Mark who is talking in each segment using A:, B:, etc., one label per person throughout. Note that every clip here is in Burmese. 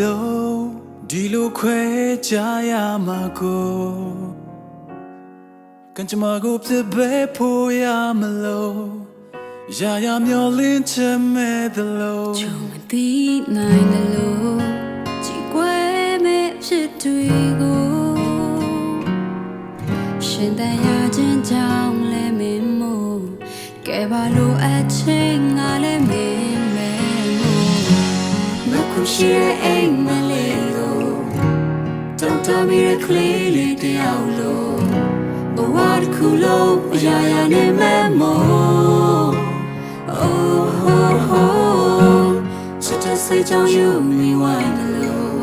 A: လို့ဒီလိုခွဲကြရမှာကိုကံကြမ္မာကိုပြစ်ပဲဖို့ရမလို့ရာရာမျောလင်းချင်မဲ့တလို့
B: ချုံမသိနိုင်တယ်လို့ကြည်ကွယ်မဲ့ဖြစ်တွေကိုရှင်တန်ရခြင်းကြောင့်လည်းမင်းမို့ကဲပါလို့အချင်းငါ ရှိရဲ့အိမ်မလေးကိုတောင်းတမီရဲ့ကလေးလေးတယောက်လို့ဘဝတစ်ခုလုံးအရာရာနဲ့မဲမို့ Oh, oh, oh. ချစ်တဲ့စိတ်ကြောင့်ယူမိဝိုင်းတယ်လို့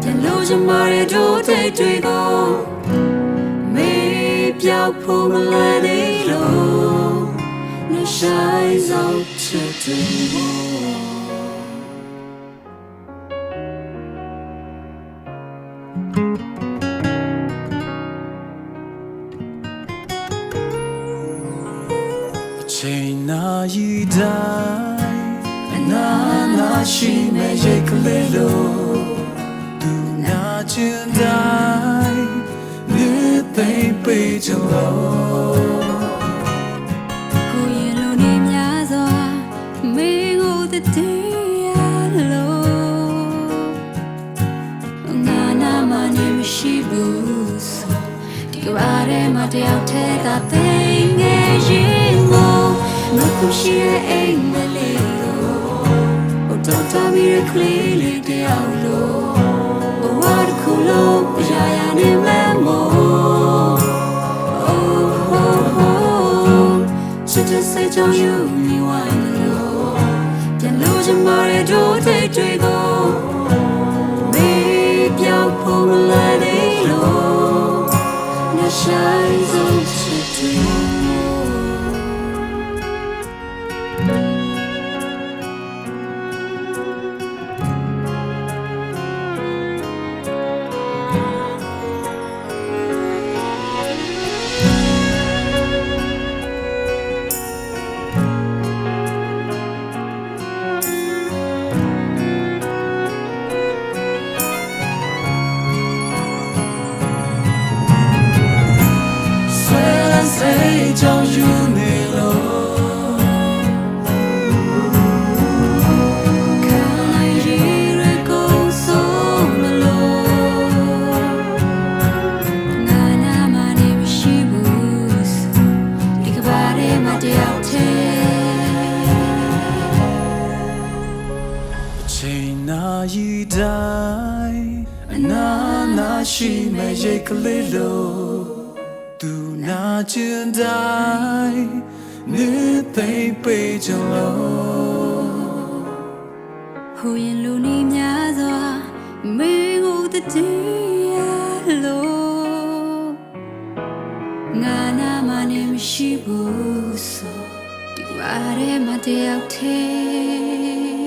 B: ပြန်လို့ချင်ပါတဲ့တို့တိတ်တွေကိုမေးပြောက်ဖို့မလဲသေးလို့နှဆိုင်ဆုံးချစ်
A: ချိန်နာရီတိုင်းအနာနာရှိမဲ့ရိတ်ကလေးလို့သူနာချင်တိုင်းမြေသိမ့်ပေးကြလို့
B: ကိုရင်လိုနေများစွာမေးကိုတည်းရလို့ငါနာမနေမရှိဘူးဆိုဒီကဘာထဲမှာတယောက်တည်းသာသိငယ် တမီရဲ့ကလေးလေးတယောက်လို့ဘဝတစ်ခုလုံးအရာရာနဲ့မမို့ Oh, oh, oh. ချစ်တဲ့စိတ်ကြောင့်ယူမိဝိုင်းလို့ပြန်လို့ချင်ပါတဲ့တို့တိတ်တွေကို
A: ချိန်နာရီတိုင်းအနာနာရှိမဲ့ရိတ်ကလေးလို့သူနာချင်တိုင်းမြေသိမ့်ပေးကြလို့
B: ဟိုရင်လူနေများစွာမေကိုတည်းရလို့ငါနာမနေမရှိဘူးဆိုဒီဘာထဲမှာတယောက်တည်း